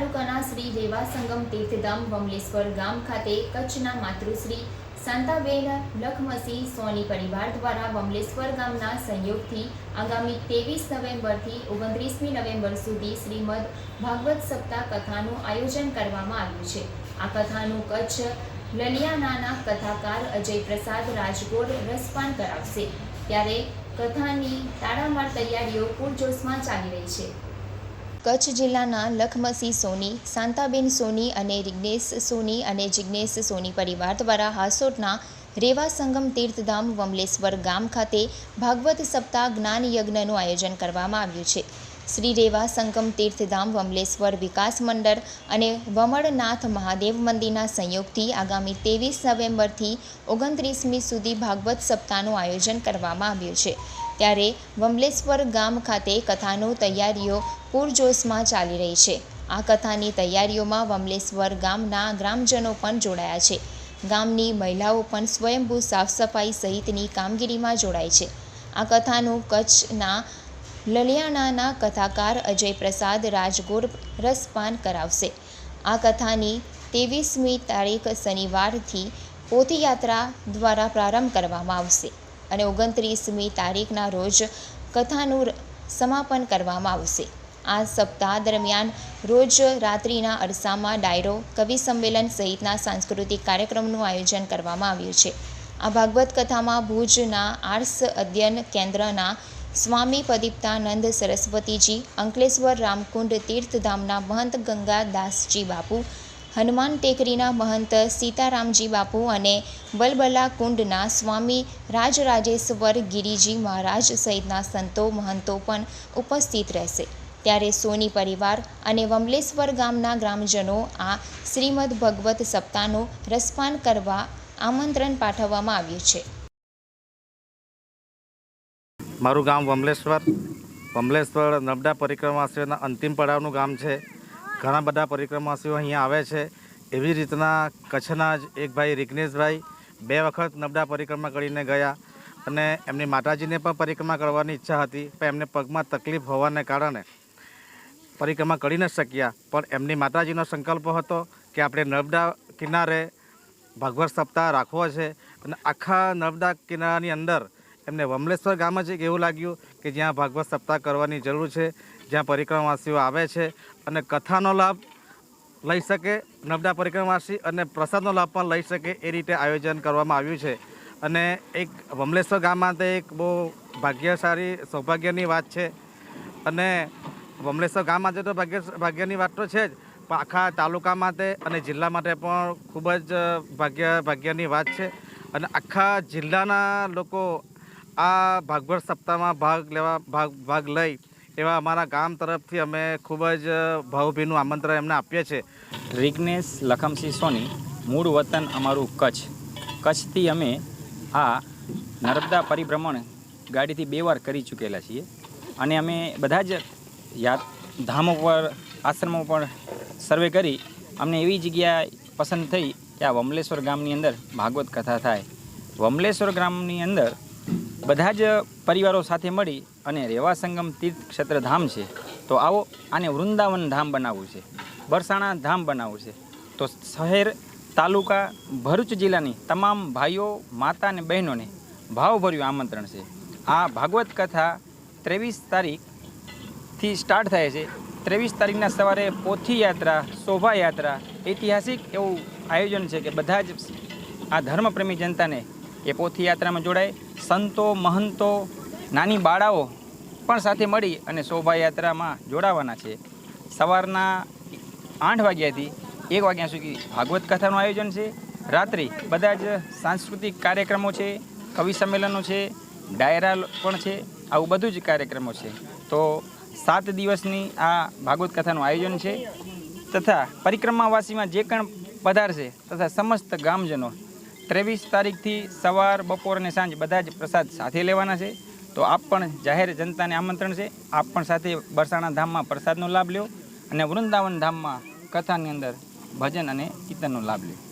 તાલુકાના શ્રી રેવા સંગમ તીર્થધામ વમલેશ્વર ગામ ખાતે કચ્છના માતૃશ્રી શાંતાબેન લખમસી સોની પરિવાર દ્વારા વમલેશ્વર ગામના સહયોગથી આગામી ત્રેવીસ નવેમ્બરથી ઓગણત્રીસમી નવેમ્બર સુધી શ્રીમદ ભાગવત સપ્તાહ કથાનું આયોજન કરવામાં આવ્યું છે. આ કથાનું કચ્છ લલિયાનાના કથાકાર અજય પ્રસાદ રાજગોર રસપાન કરાવશે. ત્યારે કથાની તાળામાર તૈયારીઓ પૂરજોશમાં ચાલી રહી છે. કચ્છ જિલ્લાના લખમસી સોની, શાંતાબેન સોની અને રિગ્નેશ સોની અને જિગ્નેશ સોની પરિવાર દ્વારા હાસોટના રેવા સંગમ તીર્થધામ વમલેશ્વર ગામ ખાતે ભાગવત સપ્તાહ જ્ઞાન યજ્ઞનું આયોજન કરવામાં આવ્યું છે. શ્રી રેવા સંગમ તીર્થધામ વમલેશ્વર વિકાસ મંડળ અને વમળનાથ મહાદેવ મંદિરના સંયોગથી આગામી ત્રેવીસ નવેમ્બરથી ઓગણત્રીસમી સુધી ભાગવત સપ્તાહનું આયોજન કરવામાં આવ્યું છે. ત્યારે વમલેશ્વર ગામ ખાતે કથાનો તૈયારીઓ પૂરજોશમાં ચાલી રહી છે. આ કથાની તૈયારીઓમાં વમલેશ્વર ગામના ગ્રામજનો પણ જોડાયા છે. ગામની મહિલાઓ પણ સ્વયંભૂ સાફ સફાઈ સહિતની કામગીરીમાં જોડાય છે. આ કથાનું કચ્છના લલિયાણાના કથાકાર અજય પ્રસાદ રાજગોર રસપાન કરાવશે. આ કથાની ત્રેવીસમી તારીખ શનિવારથી પોથીયાત્રા દ્વારા પ્રારંભ કરવામાં આવશે અને ઓગણત્રીસમી તારીખના રોજ કથાનું સમાપન કરવામાં આવશે. આ સપ્તાહ દરમિયાન રોજ રાત્રિના અરસામાં ડાયરો, કવિ સંમેલન સહિતના સાંસ્કૃતિક કાર્યક્રમનું આયોજન કરવામાં આવ્યું છે. આ ભાગવત કથામાં ભુજના આર્ટ્સ અધ્યયન કેન્દ્રના સ્વામી પ્રદીપ્તાનંદ સરસ્વતીજી, અંકલેશ્વર રામકુંડ તીર્થધામના મહંત ગંગાદાસજી બાપુ, હનુમાન ટેકરીના મહંત સીતારામજી બાપુ અને બલબલા કુંડના સ્વામી રાજરાજેશ્વર ગિરિજી મહારાજ સહિતના સંતો મહંતો પણ ઉપસ્થિત રહેશે. ત્યારે સોની પરિવાર અને વમલેશ્વર ગામના ગ્રામજનો આ શ્રીમદ ભગવત સપ્તાહનું રસપાન કરવા આમંત્રણ પાઠવવામાં આવ્યું છે. મારું ગામ વમલેશ્વર. વમલેશ્વર નર્મદા પરિક્રમાવાસીઓના અંતિમ પડાવનું ગામ છે. ઘણા બધા પરિક્રમાવાસીઓ અહીંયા આવે છે. એવી રીતના કચ્છના જ એક ભાઈ રિગ્નેશભાઈ બે વખત નર્મદા પરિક્રમા કરીને ગયા અને એમની માતાજીને પણ પરિક્રમા કરવાની ઈચ્છા હતી, પણ એમને પગમાં તકલીફ હોવાને કારણે પરિક્રમા કરી ન શક્યા. પણ એમની માતાજીનો સંકલ્પ હતો કે આપણે નર્મદા કિનારે ભાગવત સપ્તાહ રાખવો છે અને આખા નર્મદા કિનારાની અંદર એમને વમલેશ્વર ગામ જ એક એવું લાગ્યું કે જ્યાં ભાગવત સપ્તાહ કરવાની જરૂર છે, જ્યાં પરિક્રમાવાસીઓ આવે છે અને કથાનો લાભ લઈ શકે નબળા પરિક્રમાવાસી અને પ્રસાદનો લાભ પણ લઈ શકે એ રીતે આયોજન કરવામાં આવ્યું છે. અને એક વમલેશ્વર ગામ માટે એક બહુ ભાગ્યશાળી, સૌભાગ્યની વાત છે. અને વમલેશ્વર ગામ માટે તો ભાગ્ય, ભાગ્યની વાત તો છે જ આખા તાલુકા માટે અને જિલ્લા માટે પણ ખૂબ જ ભાગ્ય, ભાગ્યની વાત છે. અને આખા જિલ્લાના લોકો આ ભાગવત સપ્તાહમાં ભાગ લેવા, ભાગ ભાગ લઈ એવા અમારા ગામ તરફથી અમે ખૂબ જ ભાવભીનું આમંત્રણ એમને આપીએ છીએ. રિગ્નેશ લખમસિંહ સોની, મૂળ વતન અમારું કચ્છ. કચ્છથી અમે આ નર્મદા પરિભ્રમણ ગાડીથી બે વાર કરી ચૂકેલા છીએ. અને અમે બધા જ યાદ, ધામો પર, આશ્રમો પર સર્વે કરી અમને એવી જગ્યા પસંદ થઈ કે આ વમલેશ્વર ગામની અંદર ભાગવત કથા થાય. વમલેશ્વર ગામની અંદર બધા જ પરિવારો સાથે મળી અને રેવા સંગમ તીર્થ ક્ષેત્ર ધામ છે, તો આવો આને વૃંદાવન ધામ બનાવવું છે, બરસાણા ધામ બનાવવું છે, તો શહેર, તાલુકા, ભરૂચ જિલ્લાની તમામ ભાઈઓ, માતા અને બહેનોને ભાવભર્યું આમંત્રણ છે. આ ભાગવત કથા ત્રેવીસ તારીખથી સ્ટાર્ટ થાય છે. ત્રેવીસ તારીખના સવારે પોથી યાત્રા શોભાયાત્રા, ઐતિહાસિક એવું આયોજન છે કે બધા જ આ ધર્મપ્રેમી જનતાને એ પોથી યાત્રામાં જોડાય. સંતો, મહંતો, નાની બાળાઓ પણ સાથે મળી અને શોભાયાત્રામાં જોડાવાના છે. સવારના આઠ વાગ્યાથી એક વાગ્યા સુધી ભાગવત કથાનું આયોજન છે. રાત્રે બધા જ સાંસ્કૃતિક કાર્યક્રમો છે, કવિ સંમેલનો છે, ડાયરા પણ છે, આવું બધું જ કાર્યક્રમો છે. તો સાત દિવસની આ ભાગવત કથાનું આયોજન છે. તથા પરિક્રમાવાસીમાં જે પણ પધારશે તથા સમસ્ત ગામજનો ત્રેવીસ તારીખથી સવાર, બપોર અને સાંજ બધા જ પ્રસાદ સાથે લેવાના છે. તો આપ પણ જાહેર જનતાને આમંત્રણ છે. આપ પણ સાથે બરસાણા ધામમાં પ્રસાદનો લાભ લ્યો અને વૃંદાવન ધામમાં કથાની અંદર ભજન અને કીર્તનનો લાભ લ્યો.